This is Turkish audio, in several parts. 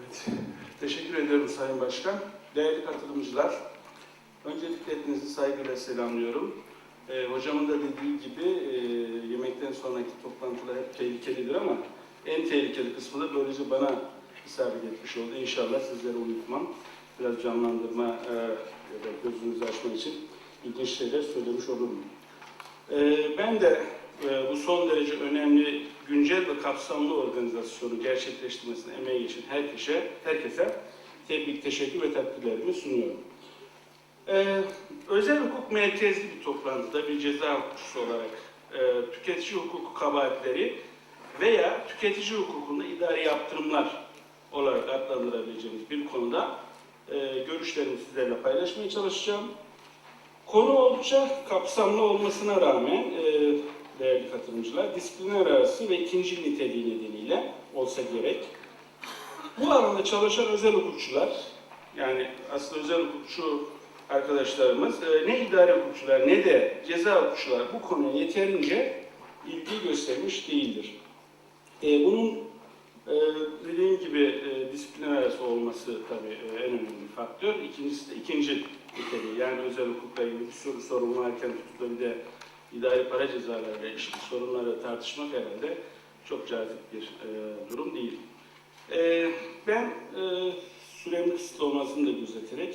Evet. Teşekkür ederim Sayın Başkan. Değerli katılımcılar, öncelikle hepinizi saygıyla selamlıyorum. Ee, hocamın da dediği gibi e, yemekten sonraki toplantılar hep tehlikelidir ama en tehlikeli kısmı da böylece bana isabet etmiş oldu. İnşallah sizleri unutmam. Biraz canlandırma e, ya da gözünüzü açmak için ilginç şeyler söylemiş olurum. Ee, ben de e, bu son derece önemli, güncel ve kapsamlı organizasyonu gerçekleştirmesine emeği için herkese, herkese tebrik, teşekkür ve takdirlerimi sunuyorum. Ee, özel hukuk merkezli bir toplantıda bir ceza hukukçusu olarak e, tüketici hukuku kabahatleri veya tüketici hukukunda idari yaptırımlar olarak adlandırabileceğimiz bir konuda e, görüşlerimi sizlerle paylaşmaya çalışacağım. Konu oldukça kapsamlı olmasına rağmen e, değerli katılımcılar, disipliner arası ve ikinci niteliği nedeniyle olsa gerek, bu alanda çalışan özel hukukçular, yani aslında özel hukukçu arkadaşlarımız, e, ne idare hukukçular ne de ceza hukukçular bu konuya yeterince ilgi göstermiş değildir. E, bunun e, dediğim gibi disipliner arası olması tabii en önemli faktör. İkincisi de ikinci niteliği. Yani özel hukukla ilgili bir da bir de idari para cezalarıyla ilişkin sorunları tartışmak herhalde çok cazip bir e, durum değil. E, ben e, süremin kısıtlı olmasını da gözeterek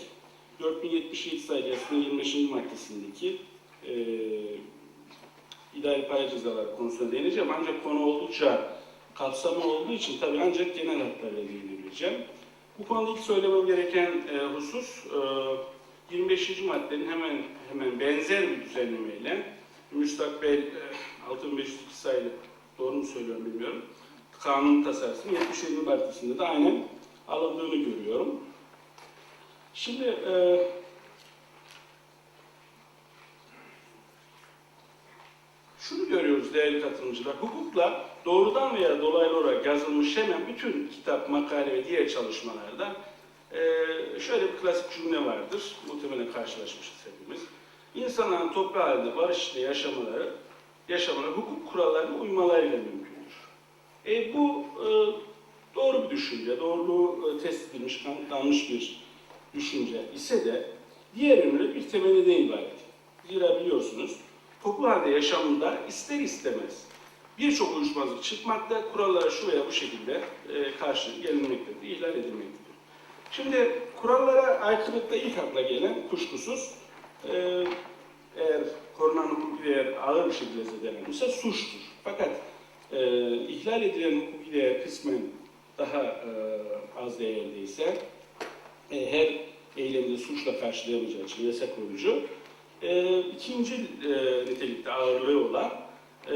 4077 sayılı yasanın 25. maddesindeki e, idari para cezaları konusuna değineceğim. Ancak konu oldukça kapsamlı olduğu için tabii ancak genel hatlarıyla değinebileceğim. Bu konuda ilk söylemem gereken e, husus e, 25. maddenin hemen hemen benzer bir düzenlemeyle müstakbel e, 6502 sayılı doğru mu söylüyorum bilmiyorum. Kanun tasarısının 77. maddesinde de aynen alındığını görüyorum. Şimdi e, şunu görüyoruz değerli katılımcılar. Hukukla doğrudan veya dolaylı olarak yazılmış hemen bütün kitap, makale ve diğer çalışmalarda e, şöyle bir klasik cümle vardır. Muhtemelen karşılaşmışız hepimiz. İnsanların toplu halinde barış içinde yaşamaları, yaşamaları hukuk kurallarına uymalarıyla mümkündür. E, bu e, doğru bir düşünce, doğruluğu e, test edilmiş, kanıtlanmış bir düşünce ise de diğer yönüyle bir temelinden ibaret. Zira biliyorsunuz toplu halde yaşamında ister istemez birçok uyuşmazlık çıkmakta, kurallara şu veya bu şekilde e, karşı gelinmektedir, ihlal edilmektedir. Şimdi kurallara aykırılıkta ilk akla gelen kuşkusuz e, eğer korunan hukuki değer ağır bir şekilde zedelenmişse suçtur. Fakat e, ihlal edilen hukuki değer kısmen daha e, az değerliyse e, her eylemde suçla karşılayamayacağı için yasa koyucu e, ikinci e, nitelikte ağırlığı olan e,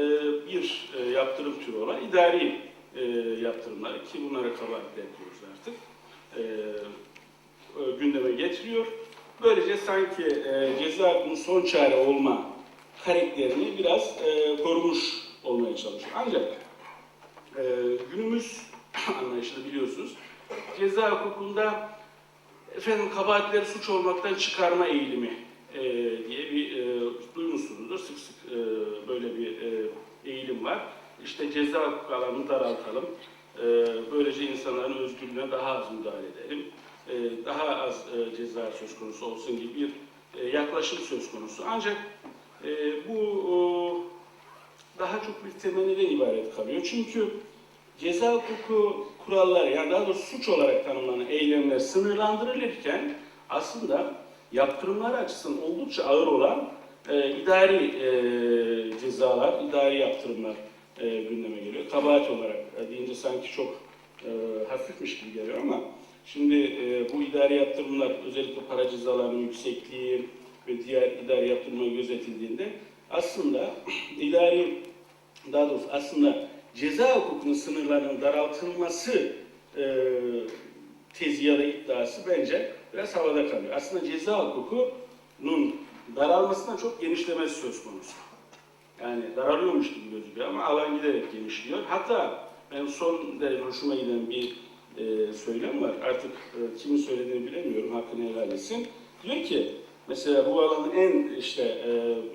bir e, yaptırım türü olan idari e, yaptırımlar ki bunlara kabahatler diyoruz artık e, e, gündeme getiriyor. Böylece sanki e, ceza hakkının son çare olma karakterini biraz e, korumuş olmaya çalışıyor. Ancak e, günümüz anlayışını biliyorsunuz ceza hukukunda efendim kabahatleri suç olmaktan çıkarma eğilimi e, diye bir e, duymuşsunuzdur. Sık sık e, böyle bir e, eğilim var. İşte ceza hukuku alanını daraltalım. E, böylece insanların özgürlüğüne daha az müdahale edelim. E, daha az e, ceza söz konusu olsun gibi bir e, yaklaşım söz konusu. Ancak bu daha çok bir temelden ibaret kalıyor. Çünkü ceza hukuku kuralları yani daha doğrusu suç olarak tanımlanan eylemler sınırlandırılırken aslında yaptırımlar açısından oldukça ağır olan e, idari e, cezalar, idari yaptırımlar e, gündeme geliyor. Kabahat olarak deyince sanki çok e, hafifmiş gibi geliyor ama şimdi e, bu idari yaptırımlar özellikle para cezalarının yüksekliği ve diğer idari yaptırımlar gözetildiğinde aslında idari daha doğrusu aslında ceza hukukunun sınırlarının daraltılması e, tezi ya da iddiası bence biraz havada kalıyor. Aslında ceza hukukunun daralmasından çok genişlemesi söz konusu. Yani daralıyormuş gibi gözüküyor ama alan giderek genişliyor. Hatta ben son derece hoşuma giden bir e, söylem var. Artık e, kimin söylediğini bilemiyorum. Hakkını helal etsin. Diyor ki mesela bu alanın en işte e,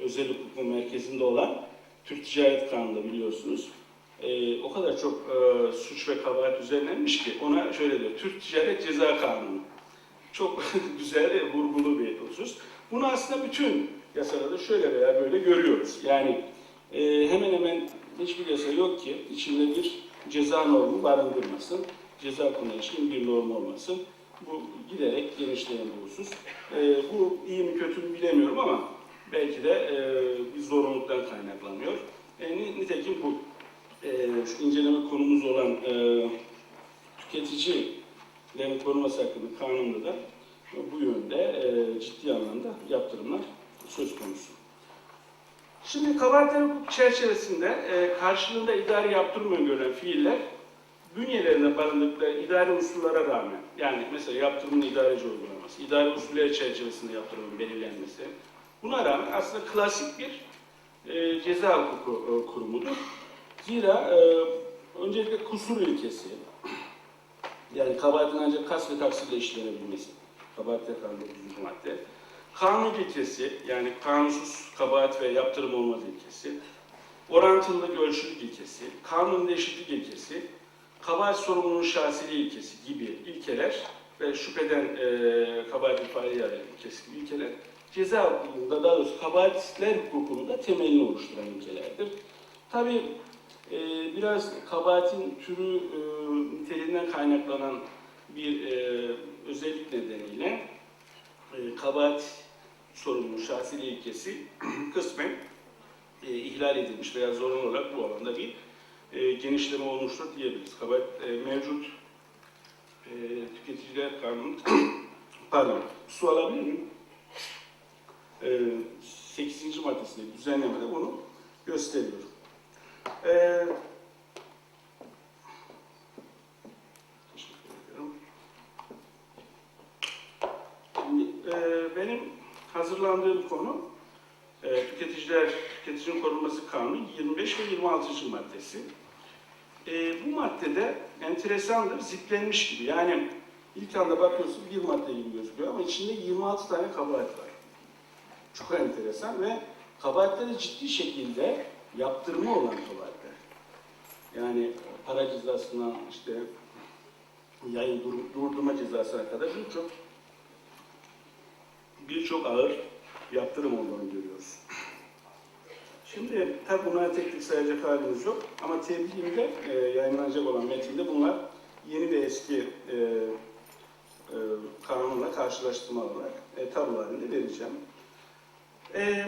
özel hukukun merkezinde olan Türk Ticaret Kanunu'nda biliyorsunuz e, o kadar çok e, suç ve kabahat düzenlenmiş ki ona şöyle diyor, Türk Ticaret Ceza Kanunu. Çok güzel, vurgulu bir husus. Bunu aslında bütün yasalarda şöyle veya böyle görüyoruz. Yani e, hemen hemen hiçbir yasa yok ki içinde bir ceza normu barındırmasın. Ceza ilişkin bir norm olmasın. Bu giderek genişleyen bir husus. E, bu iyi mi kötü mü bilemiyorum ama belki de e, bir zorunluluktan kaynaklanıyor. E, ni- nitekim bu e, şu inceleme konumuz olan e, tüketicilerin korunması hakkında kanunda da bu yönde e, ciddi anlamda yaptırımlar söz konusu. Şimdi kabahatler çerçevesinde e, karşılığında idari yaptırım öngörülen fiiller bünyelerinde barındıkları idari unsurlara rağmen yani mesela yaptırımın idareci uygulaması, idari usuller çerçevesinde yaptırımın belirlenmesi buna rağmen aslında klasik bir e, ceza hukuku e, kurumudur. Zira e, öncelikle kusur ilkesi, yani kabahatin ancak kas ve taksirle işlenebilmesi, kabahat yakan 9. madde. Kanun ilkesi, yani kanunsuz kabahat ve yaptırım olmaz ilkesi. Orantılılık ölçülük ilkesi, kanun eşitlik ilkesi, kabahat sorumluluğun şahsiliği ilkesi gibi ilkeler ve şüpheden e, kabahat ifade ilkesi gibi ilkeler ceza hukukunda daha doğrusu kabahatler hukukunda temelini oluşturan ilkelerdir. Tabii e, biraz kabahatin türü e, niteliğinden kaynaklanan bir e, özellik nedeniyle e, kabahat sorumluluğu şahsiliği ilkesi kısmen e, ihlal edilmiş veya zorunlu olarak bu alanda bir e, genişleme olmuştur diyebiliriz. Kabahat e, mevcut e, tüketiciler kanunu pardon su alabilir miyim? E, 8. maddesinde düzenlemede bunu gösteriyor. E, e, benim hazırlandığım konu e, tüketiciler tüketicinin korunması kanunu 25 ve 26. maddesi. E, bu maddede enteresandır, ziplenmiş gibi. Yani ilk anda bakıyorsun bir madde gibi gözüküyor ama içinde 26 tane kabahat var. Çok enteresan ve kabahatleri ciddi şekilde yaptırma olan kabahatler. Yani para cezasından işte yayın dur- durdurma cezasına kadar birçok birçok ağır yaptırım olduğunu görüyoruz. Şimdi tabi bunları tek tek sayacak halimiz yok ama tebliğimde e, yayınlanacak olan metinde bunlar yeni ve eski e, e, kanunla karşılaştırma olarak e, tablo vereceğim. E,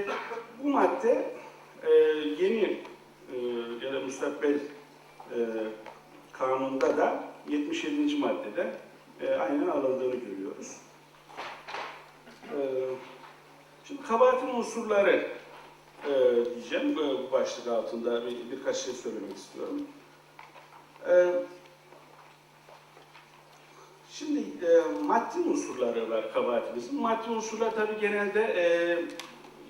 bu madde e, yeni e, ya da müstakbel e, kanunda da 77. maddede e, aynen alındığını görüyoruz. E, şimdi kabahatin unsurları e, diyeceğim bu, bu başlık altında bir, birkaç şey söylemek istiyorum. E, şimdi e, maddi unsurları var kabahatimizin. Maddi unsurlar tabii genelde e,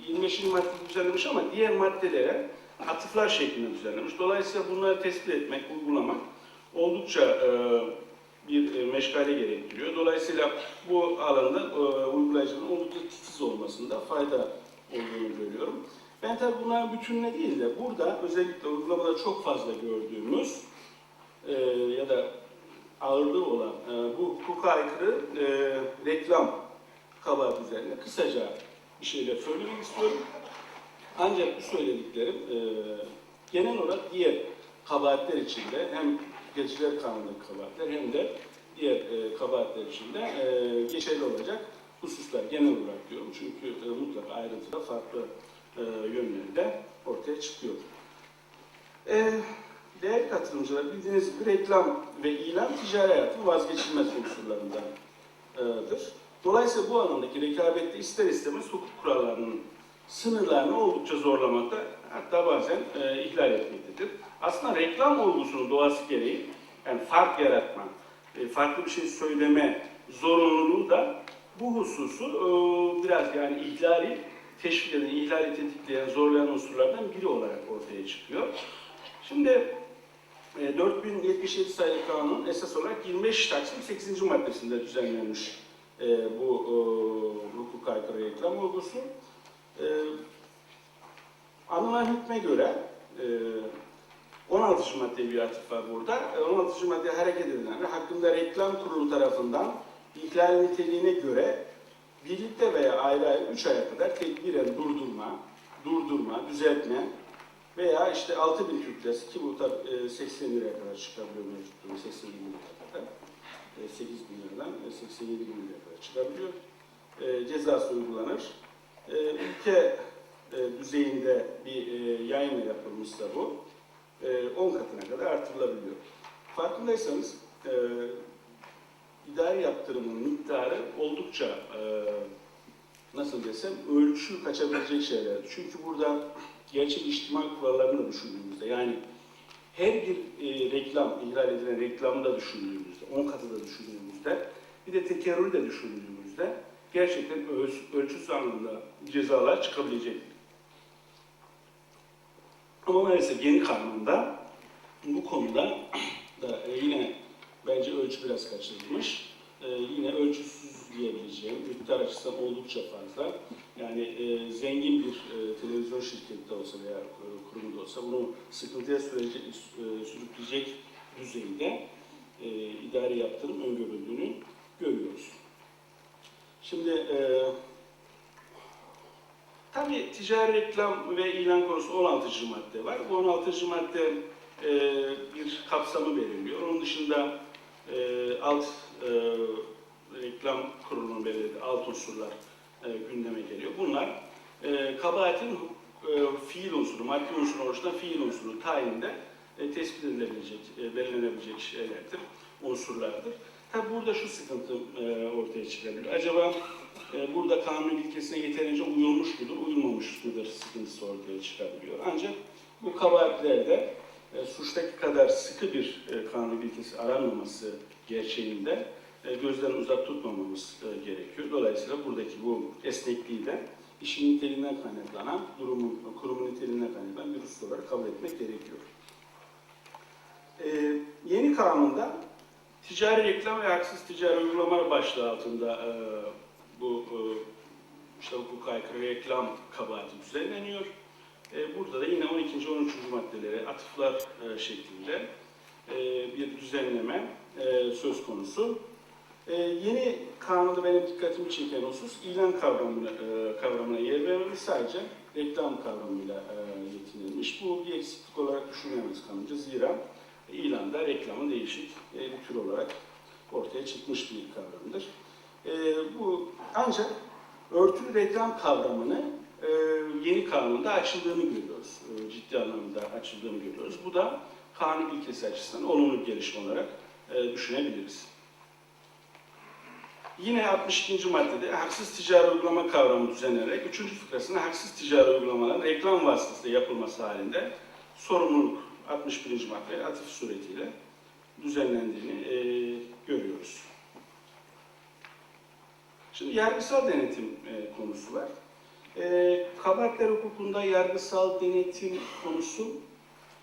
25. madde düzenlemiş ama diğer maddelere atıflar şeklinde düzenlemiş. Dolayısıyla bunları tespit etmek, uygulamak oldukça e, bir e, meşgale gerektiriyor. Dolayısıyla bu alanda e, uygulayıcının oldukça titiz olmasında fayda olduğunu görüyorum. Ben tabii bunların bütününe değil de burada özellikle uygulamada çok fazla gördüğümüz e, ya da ağırlığı olan e, bu hukuka aykırı e, reklam kabahat üzerine kısaca bir şeyler söylemek istiyorum. Ancak bu söylediklerim e, genel olarak diğer kabahatler içinde hem geçiciler kanunundaki kabahatler hem de diğer e, kabahatler içinde e, geçerli olacak hususlar genel olarak diyorum. Çünkü e, mutlaka ayrıntıda farklı e, ortaya çıkıyor. E, değerli katılımcılar bildiğiniz gibi reklam ve ilan ticari hayatın vazgeçilmez unsurlarındandır. Dolayısıyla bu alandaki rekabette ister istemez hukuk kurallarının sınırlarını oldukça zorlamakta hatta bazen e, ihlal etmektedir. Aslında reklam olgusunun doğası gereği yani fark yaratma, e, farklı bir şey söyleme zorunluluğu da bu hususu e, biraz yani ihlali teşvik eden, ihlali tetikleyen, zorlayan unsurlardan biri olarak ortaya çıkıyor. Şimdi e, 4077 sayılı kanun esas olarak 25 Taksim 8. maddesinde düzenlenmiş e, bu e, hukuk aykırı reklam olgusu. E, anılan hükme göre e, 16. maddeye bir atıf var burada. E, 16. maddeye hareket edilen ve hakkında reklam kurulu tarafından ihlal niteliğine göre birlikte veya ayrı ayrı 3 aya kadar tedbiren durdurma, durdurma, düzeltme veya işte 6000 Türk lirası ki bu tabi e, 80 liraya kadar çıkabiliyor mevcut durum 87 bin liraya kadar. E, 8 bin liradan e, 87 bin liraya kadar çıkabiliyor. E, cezası uygulanır. E, ülke e, düzeyinde bir e, yayınla yapılmışsa bu e, 10 katına kadar artırılabiliyor. Farkındaysanız e, idari yaptırımın miktarı oldukça e, nasıl desem ölçü kaçabilecek şeyler. Çünkü burada gerçek içtimai kurallarını düşündüğümüzde yani her bir e, reklam, ihlal edilen reklamı da düşündüğümüzde, 10 katı da düşündüğümüzde, bir de tekerrürü de düşündüğümüzde gerçekten ölçü, ölçüsü anlamda cezalar çıkabilecek. Ama maalesef yeni kanunda bu konuda da e, yine bence ölçü biraz kaçırılmış. E, yine ölçüsüz diyebileceğim, miktar açısından oldukça fazla. Yani e, zengin bir e, televizyon şirketi de olsa veya e, kurumu da olsa bunu sıkıntıya sürecek, e, sürükleyecek düzeyde e, idari yaptırım öngörüldüğünü görüyoruz. Şimdi e, tabii ticari reklam ve ilan konusu 16. madde var. Bu 16. madde e, bir kapsamı belirliyor. Onun dışında e, alt e, reklam kurulunun belirlediği alt unsurlar e, gündeme geliyor. Bunlar e, kabahatin e, fiil unsuru, maddi unsuru oluşturan fiil unsuru tayinde e, tespit edilebilecek, e, belirlenebilecek şeylerdir, unsurlardır. Tabi burada şu sıkıntı e, ortaya çıkabilir. Acaba e, burada kanun ilkesine yeterince uyulmuş mudur, uyulmamış mıdır sıkıntısı ortaya çıkabiliyor. Ancak bu kabahatlerde e, suçtaki kadar sıkı bir e, kanun ilkesi aranmaması gerçeğinde e, gözden uzak tutmamamız e, gerekiyor. Dolayısıyla buradaki bu esnekliği de işin niteliğinden kaynaklanan, durumun, kurumun niteliğinden kaynaklanan bir husus olarak kabul etmek gerekiyor. E, yeni kanunda ticari reklam ve haksız ticari uygulamalar başlığı altında e, bu e, işte hukuk aykırı reklam kabahati düzenleniyor. E, burada da yine 12. 13. maddelere atıflar e, şeklinde e, bir düzenleme söz konusu. Yeni kanunda benim dikkatimi çeken husus ilan kavramına, kavramına yer verilmiş sadece reklam kavramıyla yetinilmiş. Bu bir eksiklik olarak düşünülemez kanunca. Zira ilanda reklamın değişik bir tür olarak ortaya çıkmış bir kavramdır. Bu ancak örtülü reklam kavramını e, yeni kanunda açıldığını görüyoruz. E, ciddi anlamda açıldığını görüyoruz. Bu da kanun ilkesi açısından olumlu bir gelişme olarak e, düşünebiliriz. Yine 62. maddede haksız ticari uygulama kavramı düzenlenerek 3. fıkrasında haksız ticari uygulamaların reklam vasıtasıyla yapılması halinde sorumluluk 61. maddeye atıf suretiyle düzenlendiğini e, görüyoruz. Şimdi yargısal denetim e, konusu var. E, kabahatler hukukunda yargısal denetim konusu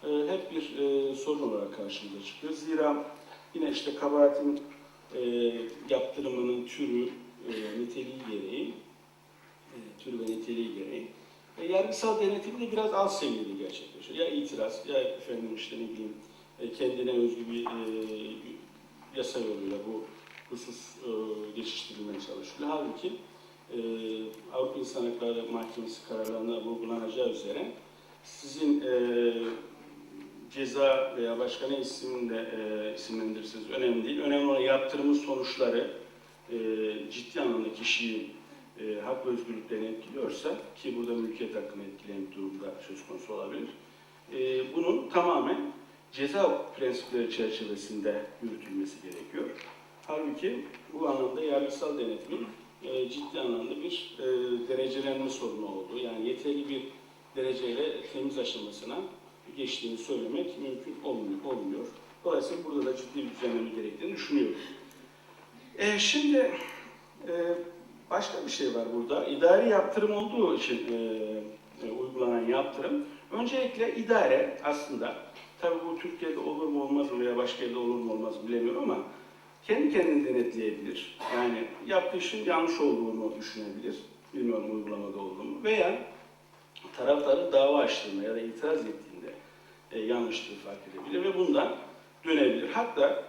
e, hep bir e, sorun olarak karşımıza çıkıyor. Zira yine işte kabahatin e, yaptırımının türü, e, niteliği gereği, e, türü ve niteliği gereği e, yargısal denetim de biraz alt seviyede gerçekleşiyor. Ya itiraz, ya efendim işte ne bileyim e, kendine özgü bir e, yasa yoluyla bu husus e, geçiştirilmeye çalışılıyor. Halbuki e, Avrupa İnsan Hakları Mahkemesi kararlarında vurgulanacağı üzere sizin e, ceza veya başka ne isimle e, isimlendirirseniz önemli değil. Önemli olan yaptırımın sonuçları e, ciddi anlamda kişiyi e, hak ve özgürlüklerini etkiliyorsa ki burada mülkiyet hakkını etkileyen bir durumda söz konusu olabilir. E, bunun tamamen ceza prensipleri çerçevesinde yürütülmesi gerekiyor. Halbuki bu anlamda yargısal denetimin e, ciddi anlamda bir e, derecelenme sorunu olduğu, yani yeterli bir dereceyle temiz aşamasına geçtiğini söylemek mümkün olmuyor. olmuyor. Dolayısıyla burada da ciddi bir düzenleme gerektiğini düşünüyorum. E, şimdi e, başka bir şey var burada. İdari yaptırım olduğu için e, e, uygulanan yaptırım. Öncelikle idare aslında, tabii bu Türkiye'de olur mu olmaz mı veya başka yerde olur mu olmaz mı bilemiyorum ama kendi kendini denetleyebilir. Yani yaptığı işin yanlış olduğunu düşünebilir. Bilmiyorum uygulamada olduğunu. Veya tarafları dava açtığında ya da itiraz ettiğinde e, yanlışlığı fark edebilir ve bundan dönebilir. Hatta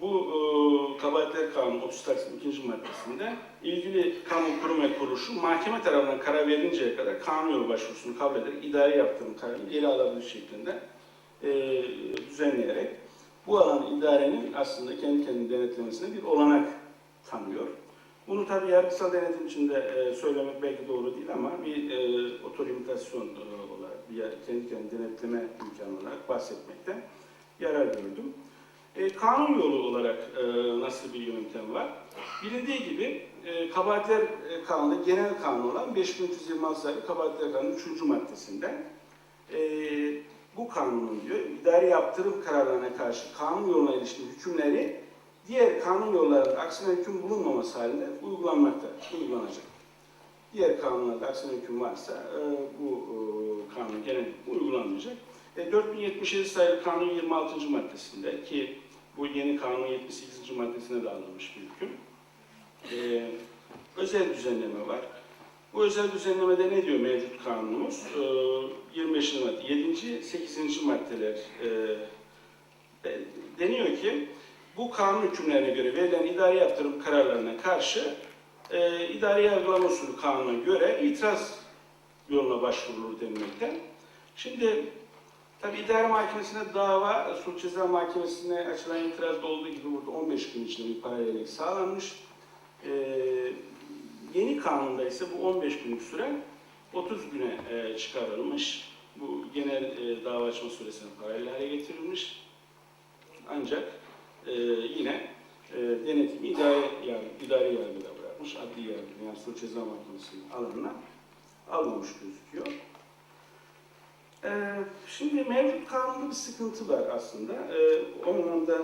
bu e, kabahatler kanunu 30 Taksim 2. maddesinde ilgili kamu kurum ve kuruluşu mahkeme tarafından karar verinceye kadar kanun yolu başvurusunu kabul ederek idari yaptırım kararını geri alabilir şeklinde e, düzenleyerek bu alan idarenin aslında kendi kendini denetlemesine bir olanak tanıyor. Bunu tabii yargısal denetim içinde e, söylemek belki doğru değil ama bir e, otorimitasyon e, olarak, bir kendi kendini denetleme imkanı olarak bahsetmekte yarar gördüm. E, kanun yolu olarak e, nasıl bir yöntem var? Bilindiği gibi e, kabahatler e, kanunu genel kanun olan 5326 sayılı kabahatler kanunu 3. maddesinde e, bu kanunun diyor idari yaptırım kararlarına karşı kanun yoluna ilişkin hükümleri diğer kanun yollarında aksine hüküm bulunmaması halinde uygulanmakta, uygulanacak. Diğer kanunlarda aksine hüküm varsa e, bu e, kanun genellikle uygulanmayacak. E, 4077 sayılı kanun 26. maddesinde ki bu yeni kanun 78. maddesine de alınmış bir hüküm. E, özel düzenleme var. Bu özel düzenlemede ne diyor mevcut kanunumuz? E, 25. madde, 7. 8. maddeler e, de- deniyor ki bu kanun hükümlerine göre verilen idari yaptırım kararlarına karşı e, idari yargılama usulü kanuna göre itiraz yoluna başvurulur denmekte. Şimdi tabi idare mahkemesine dava, suç ceza mahkemesine açılan itirazda olduğu gibi burada 15 gün içinde bir paralellik sağlanmış. E, yeni kanunda ise bu 15 günlük süre 30 güne e, çıkarılmış. Bu genel e, dava açma süresine paralel hale getirilmiş. Ancak e, yine e, denetimi idare yargı, idari yargıda bırakmış. Adli yargı yani suç ceza mahkemesinin alanına almamış gözüküyor. E, şimdi mevcut kanunda bir sıkıntı var aslında. E, o anlamda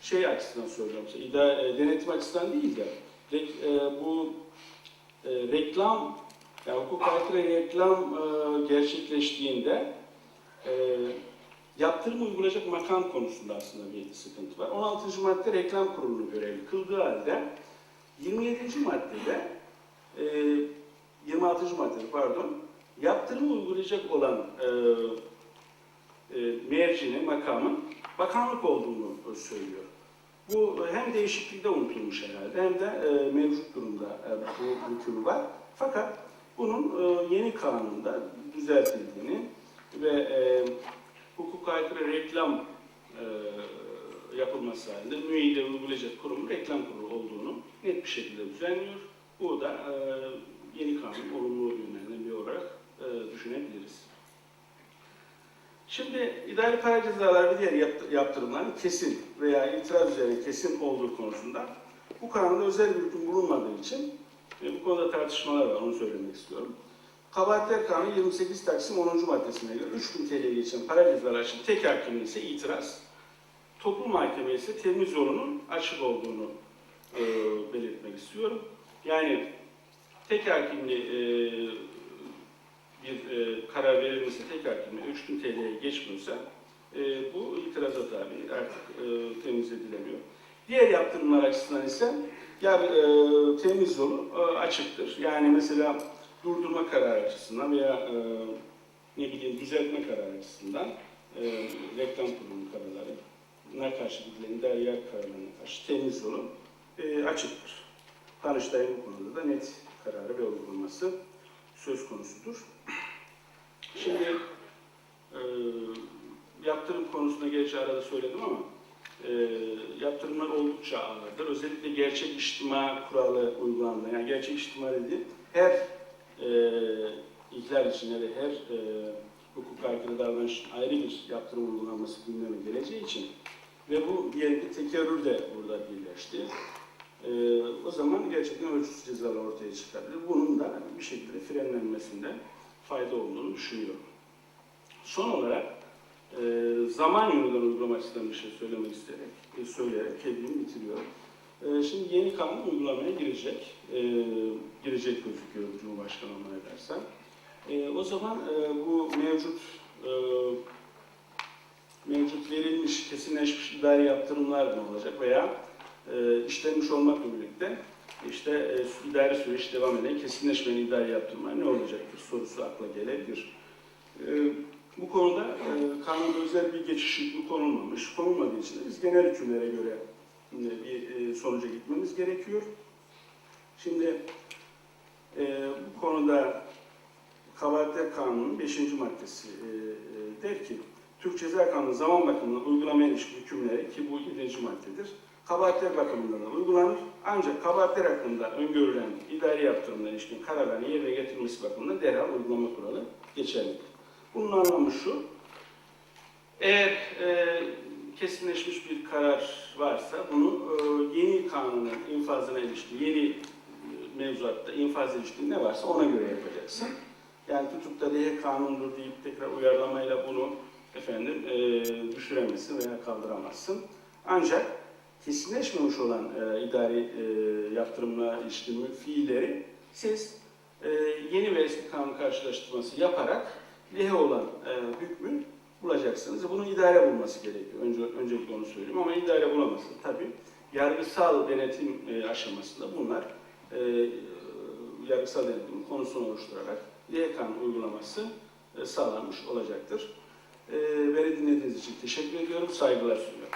şey açısından söylüyorum. İdare, e, denetim açısından değil de e, bu e, reklam yani hukuk aykırı reklam e, gerçekleştiğinde e, yaptırım uygulayacak makam konusunda aslında bir sıkıntı var. 16. madde reklam kurulunu görevli kıldığı halde 27. maddede e, 26. maddede pardon yaptırım uygulayacak olan e, e, mercinin, makamın bakanlık olduğunu söylüyor. Bu hem değişiklikte unutulmuş herhalde hem de e, mevcut durumda e, bu hüküm var. Fakat bunun e, yeni kanunda düzeltildiğini ve e, hukuk aykırı reklam e, yapılması halinde müeyyide uygulayacak kurumun reklam kurulu olduğunu net bir şekilde düzenliyor. Bu da e, yeni kanun olumlu yönlerinden bir olarak e, düşünebiliriz. Şimdi idari para cezaları ve diğer yapt- yaptırımların kesin veya itiraz üzerine kesin olduğu konusunda bu kanunda özel bir hüküm bulunmadığı için e, bu konuda tartışmalar var, onu söylemek istiyorum. Kabahatler Kanunu 28 Taksim 10. maddesine göre 3000 TL'ye geçen para cezaları için tek hakimli ise itiraz, toplu mahkeme ise temiz yolunun açık olduğunu e, belirtmek istiyorum. Yani tek hakimli e, bir e, karar verilmişse tek hakimli 3000 TL'ye geçmiyorsa e, bu itiraza tabi artık e, temiz edilemiyor. Diğer yaptırımlar açısından ise ya e, temiz yolu e, açıktır. Yani mesela durdurma kararı açısından veya e, ne bileyim düzeltme kararı açısından e, reklam kurulu kararları karşı gidilen idari yargı kararlarına karşı temiz yolu e, açıktır. Danıştay'ın bu konuda da net kararı ve uygulaması söz konusudur. Şimdi e, yaptırım konusunda gerçi arada söyledim ama e, yaptırımlar oldukça ağırdır. Özellikle gerçek içtima kuralı uygulandı. Yani gerçek içtima dediğim her e, ihlal için ya da her e, hukuk aykırı davranış ayrı bir yaptırım uygulanması gündeme geleceği için ve bu diyelim ki tekerrür de burada birleşti. E, o zaman gerçekten ölçüsüz cezalar ortaya çıkabilir. Bunun da bir şekilde frenlenmesinde fayda olduğunu düşünüyorum. Son olarak e, zaman yönünden uygulama açısından bir şey söylemek isteyerek, e, söyleyerek kendimi bitiriyorum. E, şimdi yeni kanun uygulamaya girecek. E, girecek gözüküyor Cumhurbaşkanı onaylarsa. E, o zaman e, bu mevcut e, mevcut verilmiş, kesinleşmiş idari yaptırımlar ne olacak veya e, işlenmiş olmakla birlikte işte e, idari süreç devam eden kesinleşmeyen idari yaptırımlar ne olacaktır sorusu akla gelebilir. E, Bu konuda e, kanunda özel bir geçiş hükmü konulmamış. Konulmadığı için biz genel hükümlere göre e, bir e, sonuca gitmemiz gerekiyor. Şimdi e, bu konuda Kabahatler Kanunu'nun 5. maddesi e, e, der ki Türk Ceza Kanunu zaman bakımından uygulamaya ilişkin hükümleri ki bu 7. maddedir. Kabahatler bakımından da uygulanır. Ancak kabahatler hakkında öngörülen idari yaptırımlara ilişkin kararların yerine getirilmesi bakımından derhal uygulama kuralı geçerlidir. Bunun anlamı şu, eğer e, kesinleşmiş bir karar varsa bunu e, yeni kanunun infazına ilişkin, yeni e, mevzuatta infaz ilişkin ne varsa ona göre yapacaksın. Yani tutup da diye kanundur deyip tekrar uyarlamayla bunu efendim e, düşüremezsin veya kaldıramazsın. Ancak kesinleşmemiş olan e, idari e, yaptırımla ilişkin fiilleri siz e, yeni ve eski kanun karşılaştırması yaparak lehe olan e, hükmü bulacaksınız. Bunun idare bulması gerekiyor. Önce, öncelikle onu söyleyeyim ama idare bulamazsın. Tabii yargısal denetim e, aşamasında bunlar e, yargısal denetim konusunu oluşturarak lehe kanun uygulaması e, sağlanmış olacaktır. E, beni dinlediğiniz için teşekkür ediyorum. Saygılar sunuyorum.